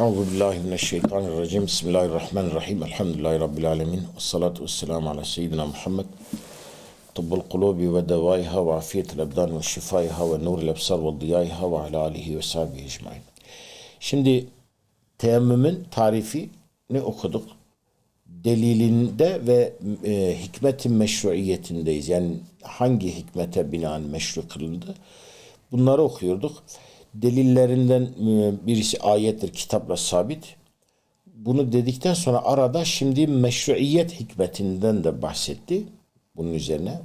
Euzu billahi mineşşeytanirracim. Bismillahirrahmanirrahim. Elhamdülillahi rabbil alamin. Ves salatu vesselam ala seyyidina Muhammed. Tıbbul kulubi ve devaiha ve afiyetul ebdan ve şifaiha ve nurul ebsar ve diyaiha ve ala alihi ve sahbihi ecmaîn. Şimdi teyemmümün tarifini okuduk. Delilinde ve e, hikmetin meşruiyetindeyiz. Yani hangi hikmete binaen meşru kılındı? Bunları okuyorduk. Delillerinden e, birisi ayettir, kitapla sabit. Bunu dedikten sonra arada şimdi meşruiyet hikmetinden de bahsetti. Bunun üzerine.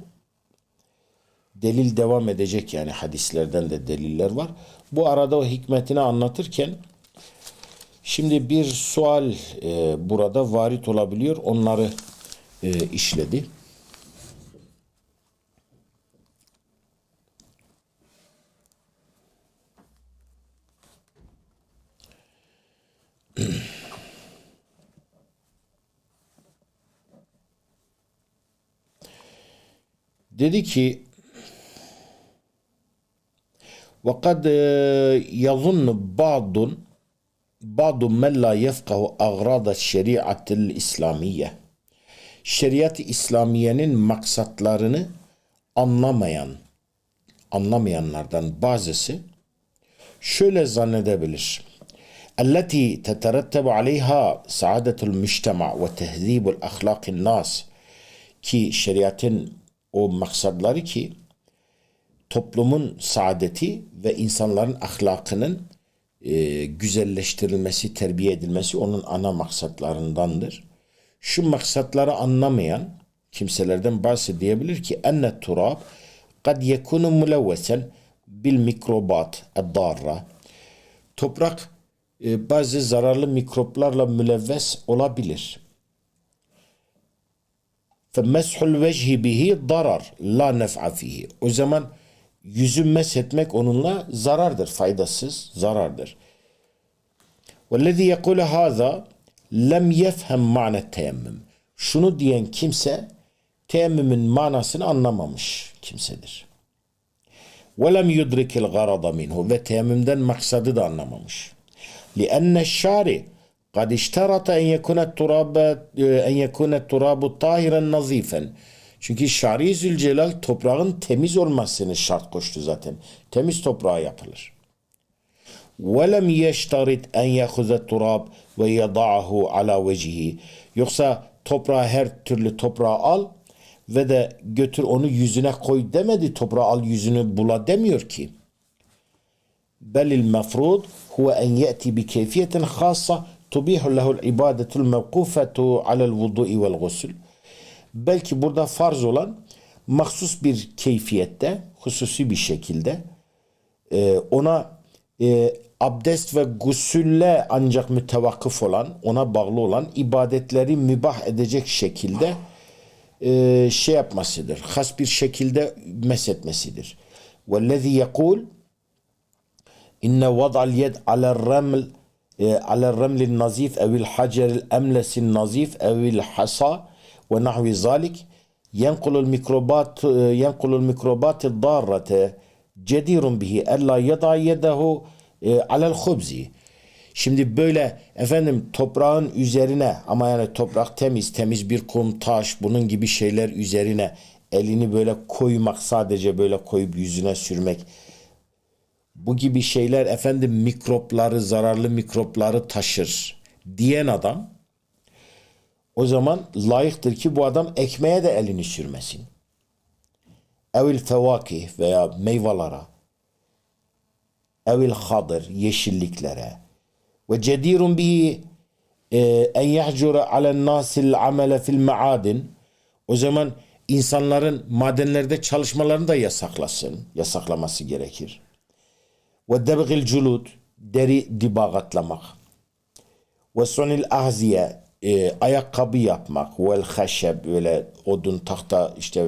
Delil devam edecek yani hadislerden de deliller var. Bu arada o hikmetini anlatırken şimdi bir sual e, burada varit olabiliyor. Onları e, işledi. Dedi ki وَقَدْ يَظُنُّ بَعْضٌ بَعْضٌ مَنْ لَا يَفْقَهُ أَغْرَادَ الشَّرِيعَةِ الْإِسْلَامِيَّةِ Şeriat-ı İslamiye'nin maksatlarını anlamayan, anlamayanlardan bazısı şöyle zannedebilir. التي تترتب عليها سعادة المجتمع وتهذيب الأخلاق الناس ki şeriatın o maksatları ki toplumun saadeti ve insanların ahlakının e, güzelleştirilmesi, terbiye edilmesi onun ana maksatlarındandır. Şu maksatları anlamayan kimselerden bazı diyebilir ki enne turab kad yekunu mulevvesen bil mikrobat darra toprak e, bazı zararlı mikroplarla mülevves olabilir. Meshul vecihi bihi darar la nef'a fihi. O zaman yüzü meshetmek onunla zarardır, faydasız zarardır. Vellezî yekulu hâzâ lem yefhem ma'ne teyemmüm. Şunu diyen kimse teyemmümün manasını anlamamış kimsedir. Ve lem yudrikil garada minhu ve teyemmümden maksadı da anlamamış. Lianne şari قد اشترط أن يكون التراب أن يكون التراب طاهرا نظيفا. Çünkü Şari Zülcelal toprağın temiz olmasını şart koştu zaten. Temiz toprağa yapılır. وَلَمْ يَشْتَرِطْ أَنْ يَخُذَ التُّرَابِ وَيَضَعَهُ عَلَى وَجِهِ Yoksa toprağı her türlü toprağı al ve de götür onu yüzüne koy demedi. Toprağı al yüzünü bula demiyor ki. بل المفروض هو أن يأتي بكيفية خاصة تبيح له العبادة الموقوفة على الوضوء والغسل belki burada farz olan mahsus bir keyfiyette, hususi bir şekilde e, ona e, abdest ve gusülle ancak mütevakkıf olan, ona bağlı olan ibadetleri mübah edecek şekilde e, şey yapmasıdır. Has bir şekilde mesetmesidir. وَالَّذِي يَقُولُ إن وضع اليد على الرمل على الرمل النظيف أو الحجر الأملس النظيف أو الحصى ونحو ذلك ينقل الميكروبات ينقل الميكروبات الضارة جدير به ألا يضع يده على الخبز Şimdi böyle efendim toprağın üzerine ama yani toprak temiz temiz bir kum taş bunun gibi şeyler üzerine elini böyle koymak sadece böyle koyup yüzüne sürmek bu gibi şeyler efendim mikropları, zararlı mikropları taşır diyen adam o zaman layıktır ki bu adam ekmeğe de elini sürmesin. Evil fevakih veya meyvelere evil hadır yeşilliklere ve cedirun bihi e, en yahcura alen nasil amele fil maadin o zaman insanların madenlerde çalışmalarını da yasaklasın. Yasaklaması gerekir ve debgil culud deri dibagatlamak ve sonil ahziye e, ayakkabı yapmak vel haşeb böyle odun tahta işte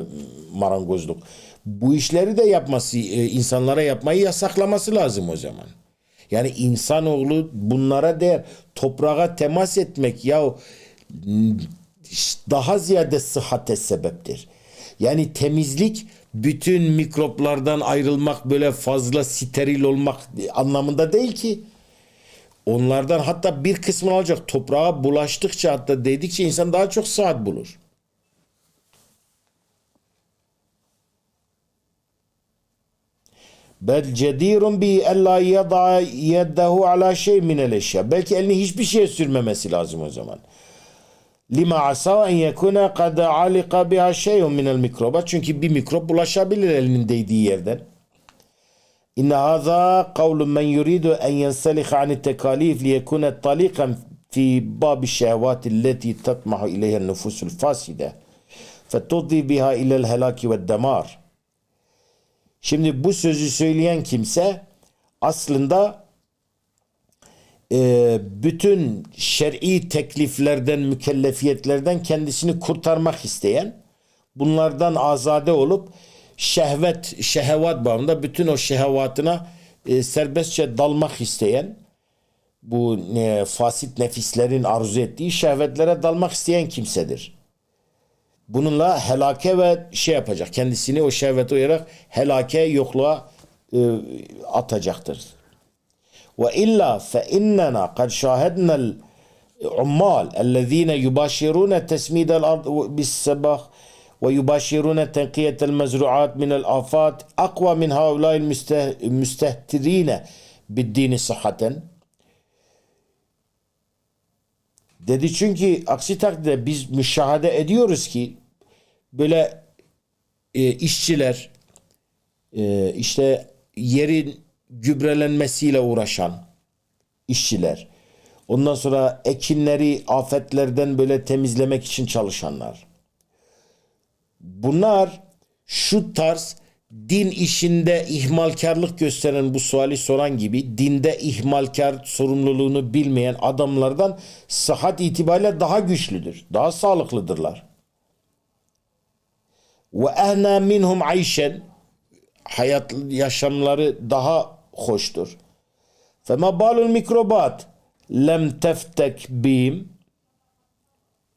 marangozluk bu işleri de yapması e, insanlara yapmayı yasaklaması lazım o zaman. Yani insanoğlu bunlara değer toprağa temas etmek ya daha ziyade sıhhate sebeptir. Yani temizlik bütün mikroplardan ayrılmak böyle fazla steril olmak anlamında değil ki. onlardan hatta bir kısmını alacak. Toprağa bulaştıkça hatta değdikçe insan daha çok saat bulur. Bel cedirun bi ella yada yeddehu ala şey eşya. Belki elini hiçbir şeye sürmemesi lazım o zaman. Lima asa en yekuna kad alika biha şeyun minel mikroba. Çünkü bir mikrop bulaşabilir elinin değdiği yerden. İnne haza kavlun men yuridu en yensalih ani tekalif li yekuna talikan fi babi şehvati leti tatmahu ileyhe nufusul faside. Fetuddi biha ilel helaki ve demar. Şimdi bu sözü söyleyen kimse aslında e, bütün şer'i tekliflerden, mükellefiyetlerden kendisini kurtarmak isteyen, bunlardan azade olup şehvet, şehvat bağında bütün o şehvatına e, serbestçe dalmak isteyen, bu ne, fasit nefislerin arzu ettiği şehvetlere dalmak isteyen kimsedir. Bununla helake ve şey yapacak. Kendisini o şehvete uyarak helake yokluğa e, atacaktır. Kad şahednel ummal ellezine yubashirune tesmidel ard bis sabah ve yubashirune tenkiyetel mezruat minel afat akva min haulâil müstehtirine biddini sıhhaten. Dedi çünkü aksi takdirde biz müşahede ediyoruz ki böyle e, işçiler e, işte yerin gübrelenmesiyle uğraşan işçiler ondan sonra ekinleri afetlerden böyle temizlemek için çalışanlar bunlar şu tarz din işinde ihmalkarlık gösteren bu suali soran gibi dinde ihmalkar sorumluluğunu bilmeyen adamlardan sıhhat itibariyle daha güçlüdür. Daha sağlıklıdırlar. Ve ehna minhum ayşen hayat yaşamları daha hoştur. Fema balul mikrobat lem teftek bihim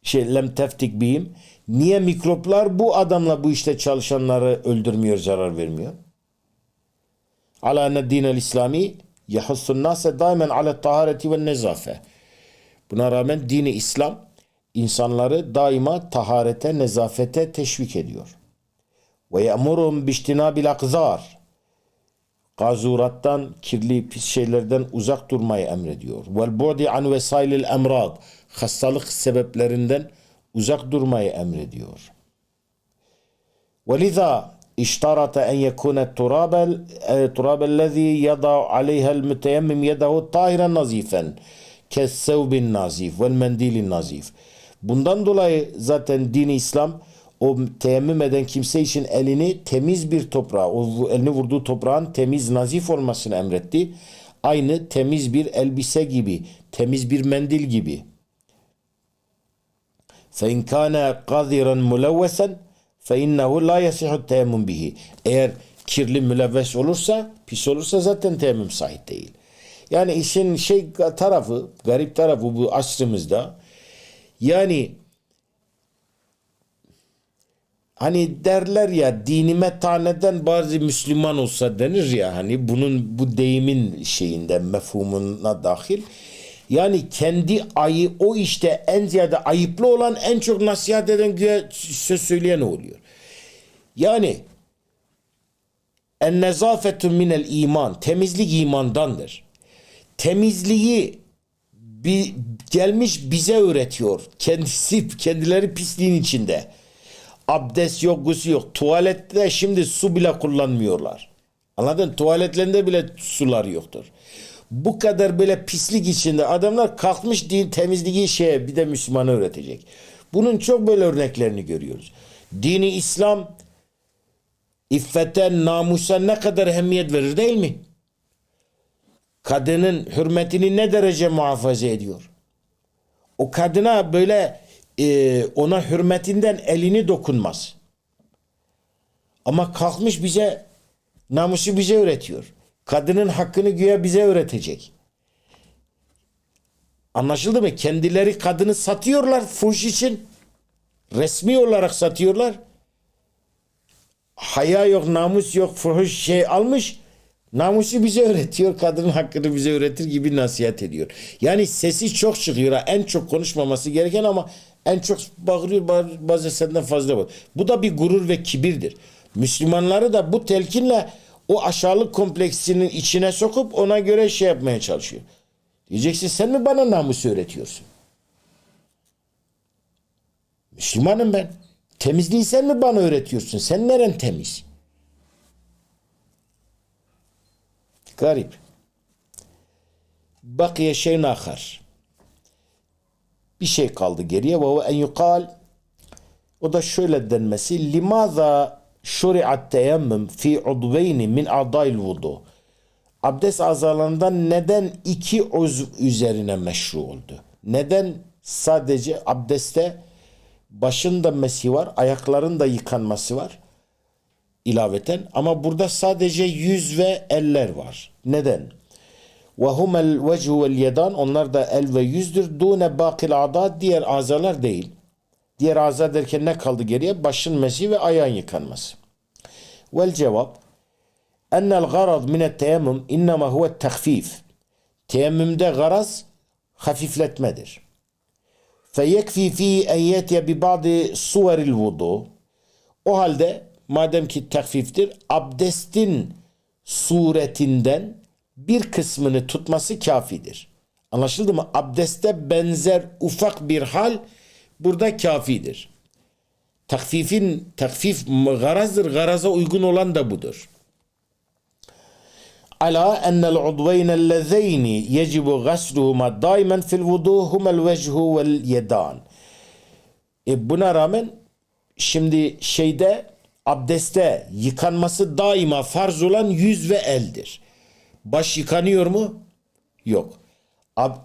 şey lem teftik bihim Niye mikroplar bu adamla bu işte çalışanları öldürmüyor, zarar vermiyor? Ala enne dinel İslami yahussun nase daimen ala tahareti ve nezafe. Buna rağmen dini İslam insanları daima taharete, nezafete teşvik ediyor. Ve ye'murum biştinabil akzar Gazurattan, kirli pis şeylerden uzak durmayı emrediyor. Vel bu'di an vesailil emrad. Hastalık sebeplerinden uzak durmayı emrediyor. وَلِذَا اشترط أن يكون التراب التراب الذي يضع عليها المتيمم يده طاهرا نظيفا كالثوب النظيف والمنديل النظيف. Bundan dolayı zaten din İslam o teyemmüm eden kimse için elini temiz bir toprağa, o elini vurduğu toprağın temiz, nazif olmasını emretti. Aynı temiz bir elbise gibi, temiz bir mendil gibi. فإن كان قذرا ملوثا فإنه لا يصح التيمم به. Eğer kirli mülevves olursa, pis olursa zaten teyemmüm sahip değil. Yani işin şey tarafı, garip tarafı bu asrımızda yani hani derler ya dinime taneden bazı Müslüman olsa denir ya hani bunun bu deyimin şeyinde mefhumuna dahil. Yani kendi ayı o işte en ziyade ayıplı olan en çok nasihat eden güya söz söyleyen oluyor. Yani en nezafetu minel iman temizlik imandandır. Temizliği bir, gelmiş bize öğretiyor. Kendisi kendileri pisliğin içinde. Abdest yok, gusül yok. Tuvalette şimdi su bile kullanmıyorlar. Anladın? Tuvaletlerinde bile sular yoktur bu kadar böyle pislik içinde adamlar kalkmış din temizliği şeye bir de Müslümanı öğretecek. Bunun çok böyle örneklerini görüyoruz. Dini İslam iffete, namusa ne kadar ehemmiyet verir değil mi? Kadının hürmetini ne derece muhafaza ediyor? O kadına böyle e, ona hürmetinden elini dokunmaz. Ama kalkmış bize namusu bize öğretiyor kadının hakkını güya bize öğretecek. Anlaşıldı mı? Kendileri kadını satıyorlar fuş için. Resmi olarak satıyorlar. Haya yok, namus yok, fuhuş şey almış. Namusu bize öğretiyor, kadının hakkını bize öğretir gibi nasihat ediyor. Yani sesi çok çıkıyor. En çok konuşmaması gereken ama en çok bağırıyor, bağır- bazen senden fazla var. Bu da bir gurur ve kibirdir. Müslümanları da bu telkinle o aşağılık kompleksinin içine sokup ona göre şey yapmaya çalışıyor. Diyeceksin sen mi bana namusu öğretiyorsun? Müslümanım ben. Temizliği sen mi bana öğretiyorsun? Sen neren temiz? Garip. Bakiye şeyin ahar. Bir şey kaldı geriye ve en yukal o da şöyle denmesi limaza şuri'at teyemmüm fi udveyni min a'dayl vudu abdest azalarından neden iki uzv üzerine meşru oldu? Neden sadece abdeste başın da mesi var, ayakların da yıkanması var ilaveten ama burada sadece yüz ve eller var. Neden? Ve humel vechu vel yedan onlar da el ve yüzdür. Dune bakil ada diğer azalar değil. Diğer aza derken ne kaldı geriye? Başın mesi ve ayağın yıkanması. Vel cevap ennel garad mine teyemmüm innema huve tehfif. Teyemmümde garaz hafifletmedir. Feyekfi fi en yetiye bi ba'di suveril vudu. O halde madem ki tekfiftir abdestin suretinden bir kısmını tutması kafidir. Anlaşıldı mı? Abdeste benzer ufak bir hal burada kafidir. Takfifin takfif garazdır. Garaza uygun olan da budur. Ala ennel udveyne ellezeyni yecibu gasluhuma daimen fil vudu humel vechhu vel yedan. E buna rağmen şimdi şeyde abdeste yıkanması daima farz olan yüz ve eldir. Baş yıkanıyor mu? Yok.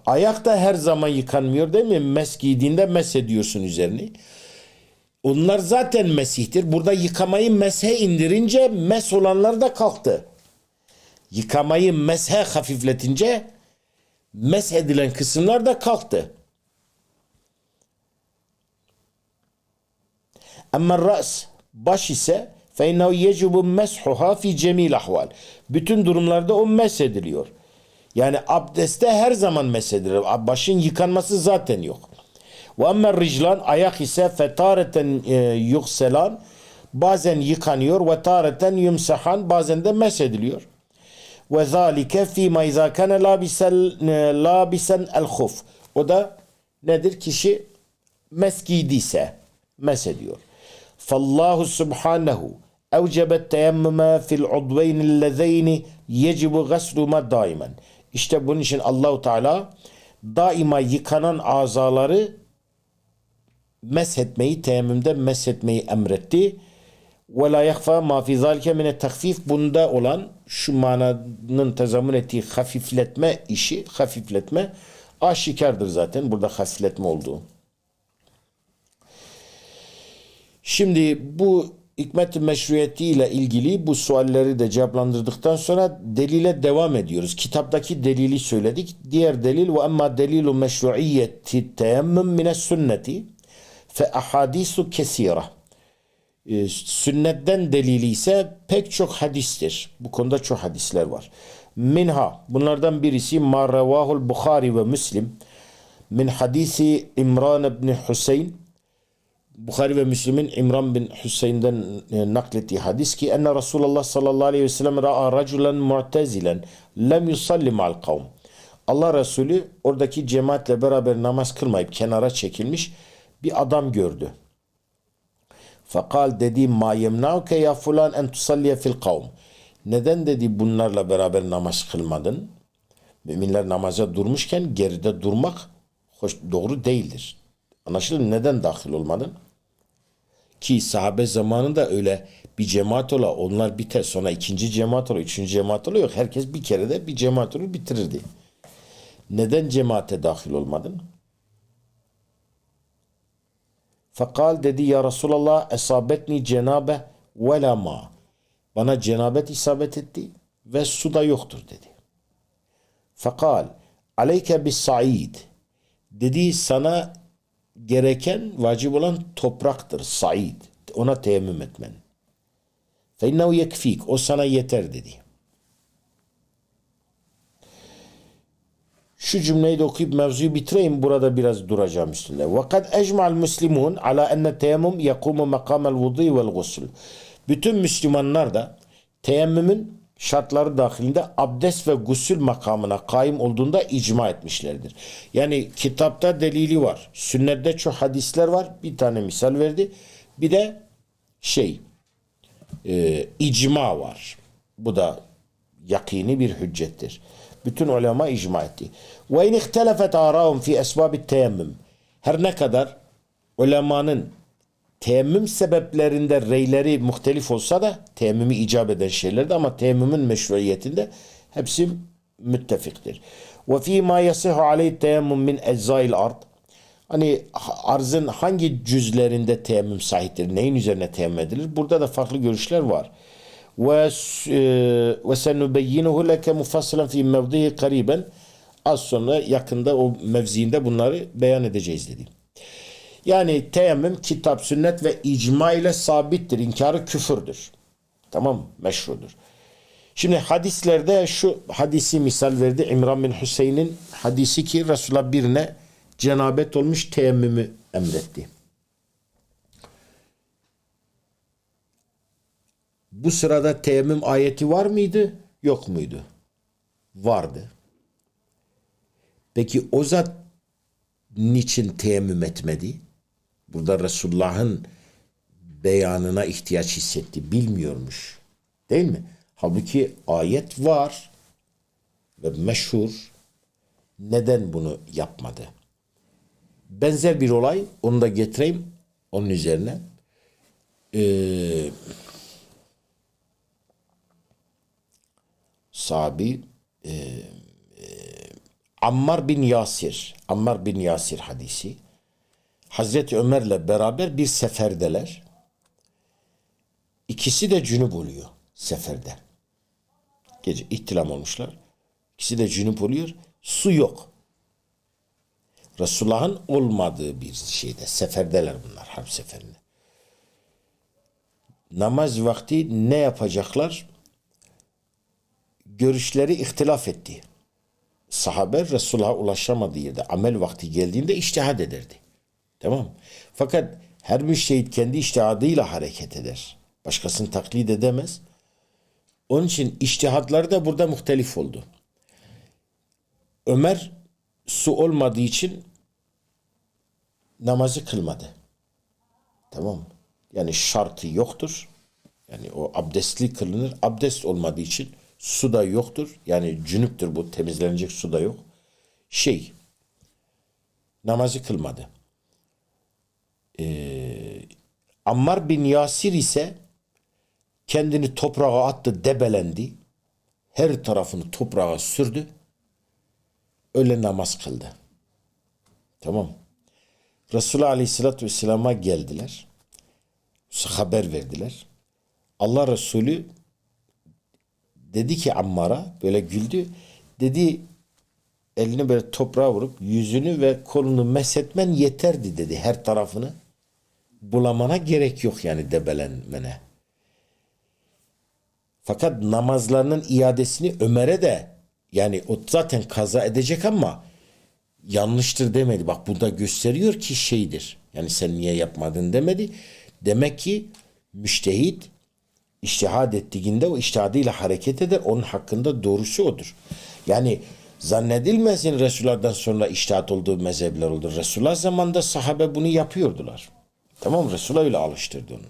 Ayak da her zaman yıkanmıyor değil mi? Mes giydiğinde mes ediyorsun üzerini. Onlar zaten mesihtir. Burada yıkamayı meshe indirince mes olanlar da kalktı. Yıkamayı meshe hafifletince mes edilen kısımlar da kalktı. Ama ras baş ise فَاِنَّهُ يَجِبُ مَسْحُهَا فِي جَمِيلَ ahval. Bütün durumlarda o mesediliyor. Yani abdeste her zaman mesedilir. Başın yıkanması zaten yok. Ve emmel riclan ayak ise fetareten e, yukselan bazen yıkanıyor ve tareten yumsahan bazen de mesediliyor. Ve zalike fîmâ izâ kâne labisen, e, labisen el huf. O da nedir? Kişi mes giydiyse mesediyor. فالله سبحانه أوجب التيمم في العضوين اللذين يجب غسلهما دائما. İşte bunun için Allahu Teala daima yıkanan azaları meshetmeyi, teyemmümde meshetmeyi emretti. Ve la yakfa ma fi zalike mine takfif bunda olan şu mananın tezamün ettiği hafifletme işi, hafifletme aşikardır zaten burada hafifletme olduğu. Şimdi bu hikmet-i meşruiyeti ile ilgili bu sualleri de cevaplandırdıktan sonra delile devam ediyoruz. Kitaptaki delili söyledik. Diğer delil ve emma delilu meşruiyeti teyemmüm mine sünneti fe ahadisu kesira. Ee, sünnetten delili ise pek çok hadistir. Bu konuda çok hadisler var. Minha bunlardan birisi ma revahul Bukhari ve Müslim min hadisi İmran ibn Hüseyin Bukhari ve Müslim'in İmran bin Hüseyin'den e, naklettiği hadis ki enne Resulullah sallallahu aleyhi ve sellem ra'a raculen mu'tezilen lem yusalli ma'al kavm. Allah Resulü oradaki cemaatle beraber namaz kılmayıp kenara çekilmiş bir adam gördü. Fakal dedi ma yemnauke ya fulan en tusalliye fil kavm. Neden dedi bunlarla beraber namaz kılmadın? Müminler namaza durmuşken geride durmak hoş, doğru değildir. Anlaşıldı mı? Neden dahil olmadın? Ki sahabe zamanında öyle bir cemaat ola onlar biter sonra ikinci cemaat ola üçüncü cemaat ola yok. Herkes bir kere de bir cemaat olur bitirirdi. Neden cemaate dahil olmadın? Fakal dedi ya Resulallah esabetni cenabe ve la. Bana cenabet isabet etti ve su da yoktur dedi. Fakal aleyke bis said. Dedi sana gereken, vacip olan topraktır, said. Ona teyemmüm etmen. فَاِنَّهُ yekfik. O sana yeter dedi. Şu cümleyi de okuyup mevzuyu bitireyim. Burada biraz duracağım üstünde. وَقَدْ اَجْمَعَ الْمُسْلِمُونَ عَلَى اَنَّ تَيَمُّمْ يَقُومُ مَقَامَ الْوُضِي وَالْغُسُلُ Bütün Müslümanlar da teyemmümün şartları dahilinde abdest ve gusül makamına kaim olduğunda icma etmişlerdir. Yani kitapta delili var. Sünnette çok hadisler var. Bir tane misal verdi. Bir de şey e, icma var. Bu da yakini bir hüccettir. Bütün ulema icma etti. Ve in ihtelefet fi esbabit teyemmüm. Her ne kadar ulemanın teyemmüm sebeplerinde reyleri muhtelif olsa da teyemmümü icap eden şeylerde ama teyemmümün meşruiyetinde hepsi müttefiktir. Ve fi ma yasihu aleyhi teyemmüm min eczail ard. Hani arzın hangi cüzlerinde teyemmüm sahiptir? Neyin üzerine teyemmüm edilir? Burada da farklı görüşler var. Ve ve senubeyyinuhu leke mufassilen fi mevdihi kariben. Az sonra yakında o mevziinde bunları beyan edeceğiz dedi. Yani teyemmüm kitap, sünnet ve icma ile sabittir. İnkarı küfürdür. Tamam Meşrudur. Şimdi hadislerde şu hadisi misal verdi. İmran bin Hüseyin'in hadisi ki Resulullah birine cenabet olmuş teyemmümü emretti. Bu sırada teyemmüm ayeti var mıydı? Yok muydu? Vardı. Peki o zat niçin teyemmüm etmedi? Burada Resulullah'ın beyanına ihtiyaç hissetti. Bilmiyormuş. Değil mi? Halbuki ayet var ve meşhur. Neden bunu yapmadı? Benzer bir olay. Onu da getireyim onun üzerine. Ee, sahabi e, e, Ammar bin Yasir Ammar bin Yasir hadisi Hazreti Ömer'le beraber bir seferdeler. İkisi de cünüp oluyor seferde. Gece ihtilam olmuşlar. İkisi de cünüp oluyor. Su yok. Resulullah'ın olmadığı bir şeyde. Seferdeler bunlar harp seferinde. Namaz vakti ne yapacaklar? Görüşleri ihtilaf etti. Sahabe Resulullah'a ulaşamadığı yerde amel vakti geldiğinde iştihad ederdi. Tamam Fakat her müştehit kendi iştihadıyla hareket eder. Başkasını taklit edemez. Onun için iştihadları da burada muhtelif oldu. Ömer su olmadığı için namazı kılmadı. Tamam Yani şartı yoktur. Yani o abdestli kılınır. Abdest olmadığı için su da yoktur. Yani cünüptür bu. Temizlenecek su da yok. Şey namazı kılmadı. Ee, Ammar bin Yasir ise kendini toprağa attı, debelendi. Her tarafını toprağa sürdü. Öyle namaz kıldı. Tamam. Resulullah Aleyhisselatü Vesselam'a geldiler. Haber verdiler. Allah Resulü dedi ki Ammar'a böyle güldü. Dedi elini böyle toprağa vurup yüzünü ve kolunu meshetmen yeterdi dedi her tarafını bulamana gerek yok yani debelenmene. Fakat namazlarının iadesini Ömer'e de yani o zaten kaza edecek ama yanlıştır demedi. Bak burada gösteriyor ki şeydir. Yani sen niye yapmadın demedi. Demek ki müştehit iştihad ettiğinde o iştihadıyla hareket eder. Onun hakkında doğrusu odur. Yani zannedilmesin Resulullah'dan sonra iştihat olduğu mezhepler olur. Resulullah zamanında sahabe bunu yapıyordular. Tamam Resulullah öyle alıştırdı onu.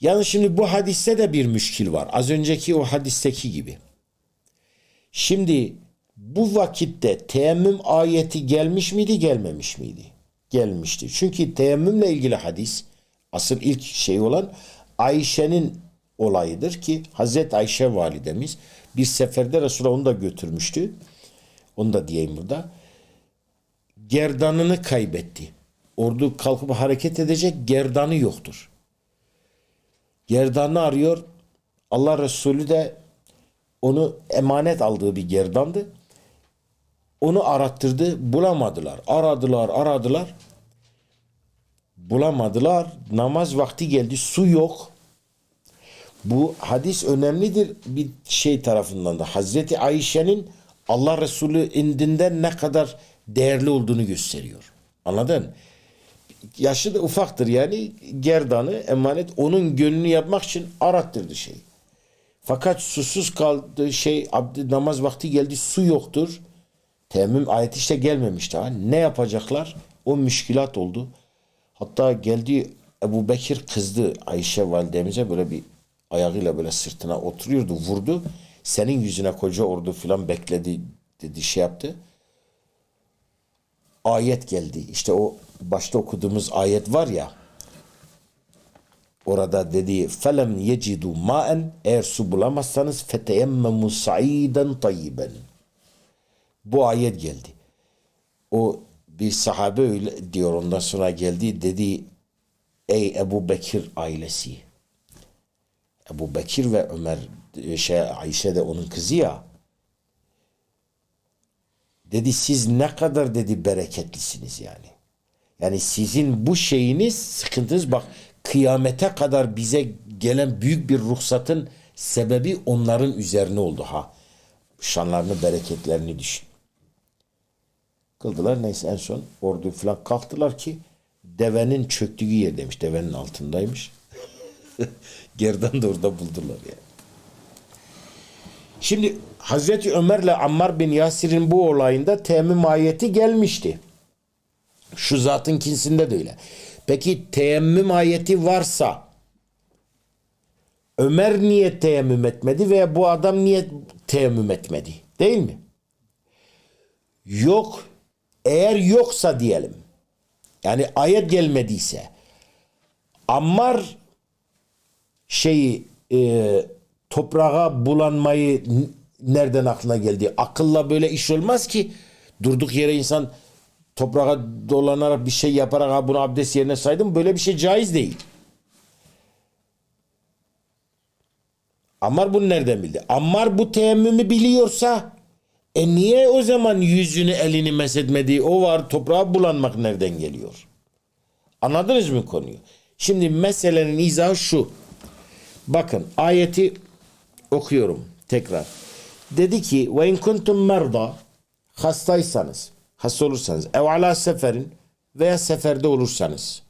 Yani şimdi bu hadiste de bir müşkil var. Az önceki o hadisteki gibi. Şimdi bu vakitte teyemmüm ayeti gelmiş miydi gelmemiş miydi? Gelmişti. Çünkü teyemmümle ilgili hadis asıl ilk şey olan Ayşe'nin olayıdır ki Hazreti Ayşe validemiz bir seferde Resulullah onu da götürmüştü. Onu da diyeyim burada. Gerdanını kaybetti ordu kalkıp hareket edecek gerdanı yoktur. Gerdanı arıyor. Allah Resulü de onu emanet aldığı bir gerdandı. Onu arattırdı. Bulamadılar. Aradılar, aradılar. Bulamadılar. Namaz vakti geldi. Su yok. Bu hadis önemlidir bir şey tarafından da. Hazreti Ayşe'nin Allah Resulü indinden ne kadar değerli olduğunu gösteriyor. Anladın? Yaşı da ufaktır yani gerdanı emanet onun gönlünü yapmak için arattırdı şey. Fakat susuz kaldı şey abdi namaz vakti geldi su yoktur. Temmüm ayeti işte gelmemiş daha. Ne yapacaklar? O müşkilat oldu. Hatta geldi Ebu Bekir kızdı Ayşe validemize böyle bir ayağıyla böyle sırtına oturuyordu vurdu. Senin yüzüne koca ordu filan bekledi dedi şey yaptı. Ayet geldi. İşte o başta okuduğumuz ayet var ya Orada dedi felem yecidu maen eğer su bulamazsanız feteyemmemu sa'iden tayyiben. Bu ayet geldi. O bir sahabe öyle diyor ondan sonra geldi dedi ey Ebu Bekir ailesi. Ebu Bekir ve Ömer şey Ayşe de onun kızı ya. Dedi siz ne kadar dedi bereketlisiniz yani. Yani sizin bu şeyiniz sıkıntınız bak kıyamete kadar bize gelen büyük bir ruhsatın sebebi onların üzerine oldu ha. Şanlarını, bereketlerini düşün. Kıldılar neyse en son ordu falan kalktılar ki devenin çöktüğü yer demiş. Devenin altındaymış. Gerdan da orada buldular yani. Şimdi Hazreti Ömer'le Ammar bin Yasir'in bu olayında temmüm ayeti gelmişti. Şu zatın kinsinde de öyle. Peki teyemmüm ayeti varsa Ömer niye teyemmüm etmedi veya bu adam niye teyemmüm etmedi? Değil mi? Yok. Eğer yoksa diyelim. Yani ayet gelmediyse Ammar şeyi e, toprağa bulanmayı nereden aklına geldi? Akılla böyle iş olmaz ki. Durduk yere insan toprağa dolanarak bir şey yaparak ha bunu abdest yerine saydım. Böyle bir şey caiz değil. Ammar bunu nereden bildi? Ammar bu teyemmümü biliyorsa e niye o zaman yüzünü elini mesetmedi? O var toprağa bulanmak nereden geliyor? Anladınız mı konuyu? Şimdi meselenin izahı şu. Bakın ayeti okuyorum tekrar. Dedi ki ve in kuntum merda hastaysanız hasta olursanız ev ala seferin veya seferde olursanız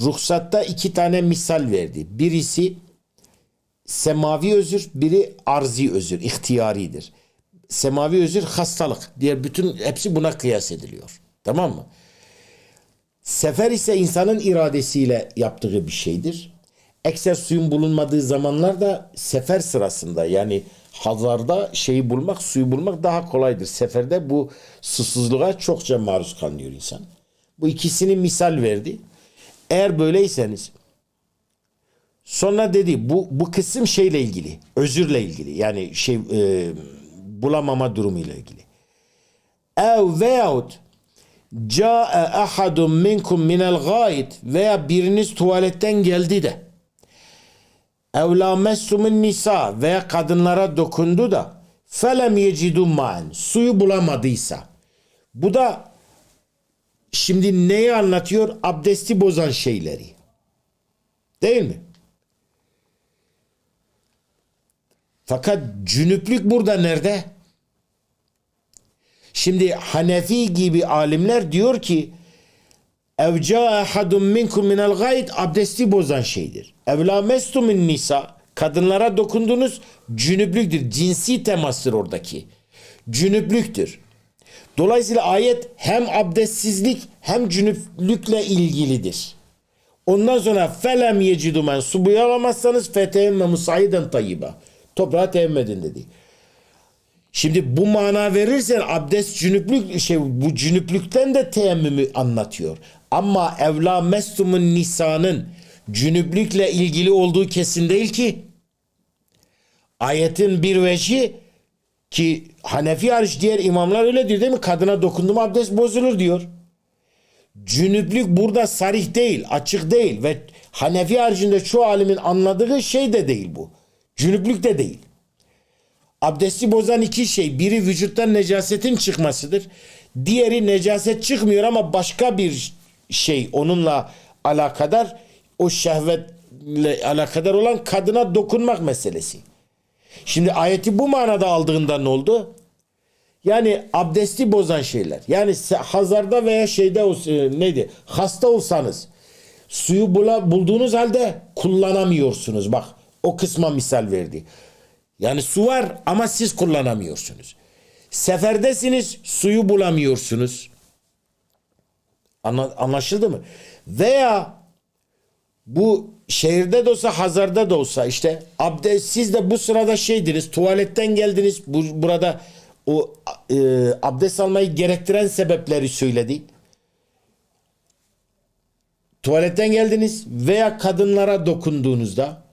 ruhsatta iki tane misal verdi. Birisi semavi özür, biri arzi özür, ihtiyaridir. Semavi özür hastalık. Diğer bütün hepsi buna kıyas ediliyor. Tamam mı? Sefer ise insanın iradesiyle yaptığı bir şeydir. Ekser suyun bulunmadığı zamanlarda sefer sırasında yani hazarda şeyi bulmak, suyu bulmak daha kolaydır. Seferde bu susuzluğa çokça maruz kalıyor insan. Bu ikisini misal verdi. Eğer böyleyseniz sonra dedi bu bu kısım şeyle ilgili, özürle ilgili. Yani şey e, bulamama durumuyla ilgili. Ev veyahut Câe ahadun minkum minel gâid veya biriniz tuvaletten geldi de ev lamessumun nisa veya kadınlara dokundu da felem yecidun ma'en suyu bulamadıysa bu da şimdi neyi anlatıyor? Abdesti bozan şeyleri. Değil mi? Fakat cünüplük burada nerede? Şimdi Hanefi gibi alimler diyor ki evca ahadun minkum minel gayet abdesti bozan şeydir. Evla mestumin nisa kadınlara dokundunuz cünüplüktür. Cinsi temastır oradaki. Cünüplüktür. Dolayısıyla ayet hem abdestsizlik hem cünüplükle ilgilidir. Ondan sonra felem yecidu men su buyalamazsanız feteyemme musayiden tayyiba. Toprağa teyemmüm edin dedi. Şimdi bu mana verirsen abdest cünüplük şey bu cünüplükten de teyemmümü anlatıyor. Ama evla mestumun nisanın cünüplükle ilgili olduğu kesin değil ki. Ayetin bir veçi ki Hanefi hariç diğer imamlar öyle diyor değil mi? Kadına dokundum abdest bozulur diyor. Cünüplük burada sarih değil, açık değil ve Hanefi haricinde çoğu alimin anladığı şey de değil bu. Cünüplük de değil. Abdesti bozan iki şey. Biri vücuttan necasetin çıkmasıdır. Diğeri necaset çıkmıyor ama başka bir şey onunla alakadar o şehvetle alakadar olan kadına dokunmak meselesi. Şimdi ayeti bu manada aldığında ne oldu? Yani abdesti bozan şeyler. Yani hazarda veya şeyde e, neydi? Hasta olsanız suyu bula, bulduğunuz halde kullanamıyorsunuz. Bak o kısma misal verdi. Yani su var ama siz kullanamıyorsunuz. Seferdesiniz suyu bulamıyorsunuz. Anla- anlaşıldı mı? Veya bu şehirde de olsa hazarda da olsa işte abdest siz de bu sırada şeydiniz tuvaletten geldiniz bu, burada o e, abdest almayı gerektiren sebepleri söyledi. Tuvaletten geldiniz veya kadınlara dokunduğunuzda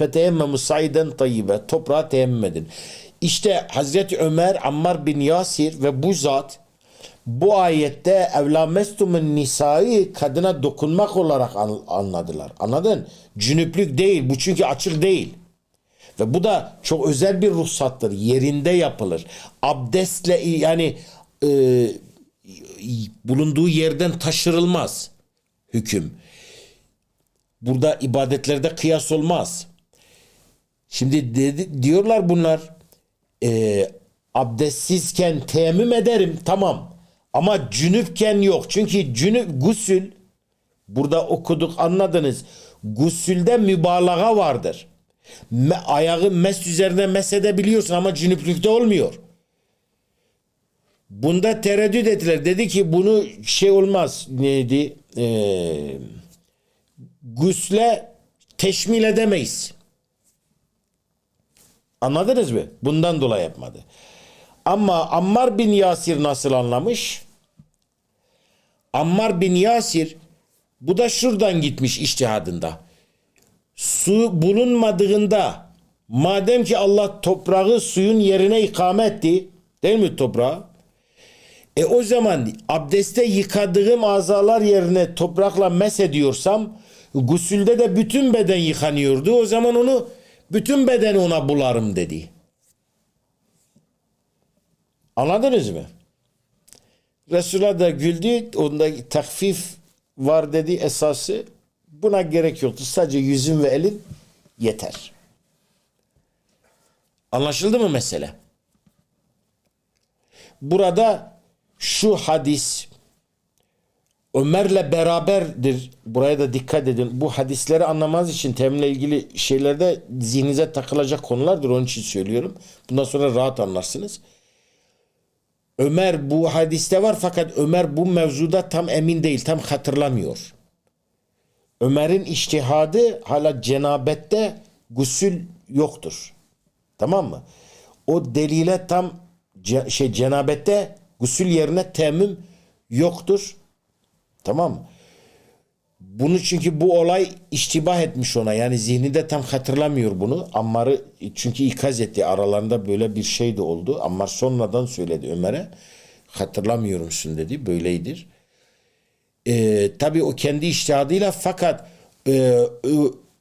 feteyemmemu saiden tayyibe toprağa teyemmüm edin. İşte Hazreti Ömer, Ammar bin Yasir ve bu zat bu ayette evlamestumun nisa'yı kadına dokunmak olarak an- anladılar. Anladın? Cünüplük değil. Bu çünkü açık değil. Ve bu da çok özel bir ruhsattır. Yerinde yapılır. Abdestle yani e, bulunduğu yerden taşırılmaz hüküm. Burada ibadetlerde kıyas olmaz. Şimdi dedi, diyorlar bunlar e, abdestsizken teyemmüm ederim tamam ama cünüpken yok. Çünkü cünüp gusül burada okuduk anladınız. Gusülde mübalağa vardır. Me, ayağı mes üzerine mes edebiliyorsun ama cünüplükte olmuyor. Bunda tereddüt ettiler. Dedi ki bunu şey olmaz. Neydi? Ee, gusle teşmil edemeyiz. Anladınız mı? Bundan dolayı yapmadı. Ama Ammar bin Yasir nasıl anlamış? Ammar bin Yasir bu da şuradan gitmiş iştihadında. Su bulunmadığında madem ki Allah toprağı suyun yerine ikame etti değil mi toprağı? E o zaman abdeste yıkadığım azalar yerine toprakla mes ediyorsam gusülde de bütün beden yıkanıyordu. O zaman onu bütün bedeni ona bularım dedi. Anladınız mı? Resulullah da güldü. Onda takfif var dedi esası. Buna gerek yoktu. Sadece yüzün ve elin yeter. Anlaşıldı mı mesele? Burada şu hadis Ömer'le beraberdir. Buraya da dikkat edin. Bu hadisleri anlamaz için temle ilgili şeylerde zihninize takılacak konulardır. Onun için söylüyorum. Bundan sonra rahat anlarsınız. Ömer bu hadiste var fakat Ömer bu mevzuda tam emin değil. Tam hatırlamıyor. Ömer'in iştihadı hala cenabette gusül yoktur. Tamam mı? O delile tam şey cenabette gusül yerine temmüm yoktur. Tamam? Bunu çünkü bu olay iştibah etmiş ona. Yani zihninde tam hatırlamıyor bunu. Ammar'ı çünkü ikaz etti. Aralarında böyle bir şey de oldu. Ammar sonradan söyledi Ömer'e. Hatırlamıyor musun dedi. Böyleydir. Ee, tabii o kendi iştihadıyla fakat e,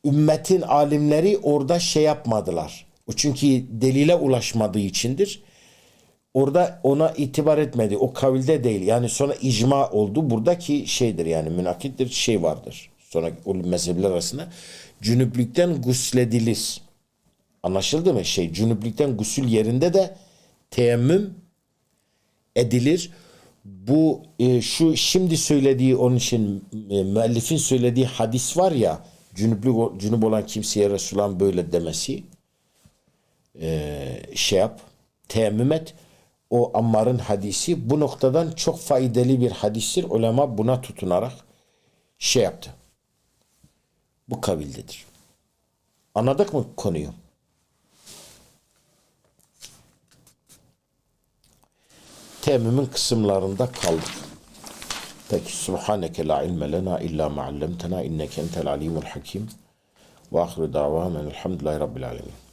ümmetin alimleri orada şey yapmadılar. O çünkü delile ulaşmadığı içindir. Orada ona itibar etmedi. O kavilde değil. Yani sonra icma oldu. Buradaki şeydir yani münakittir şey vardır. Sonra o mezhepler arasında cünüplükten gusledilir. Anlaşıldı mı? Şey cünüplükten gusül yerinde de teyemmüm edilir. Bu e, şu şimdi söylediği onun için e, müellifin söylediği hadis var ya cünüplük cünüp olan kimseye Resulullah'ın böyle demesi e, şey yap teyemmüm et o Ammar'ın hadisi bu noktadan çok faydalı bir hadistir. Ulema buna tutunarak şey yaptı. Bu kabildedir. Anladık mı konuyu? Temmümün kısımlarında kaldık. Peki subhaneke la ilme lena illa ma allamtena inneke entel alimul hakim. Ve ahiru davamın elhamdülillahi rabbil alemin.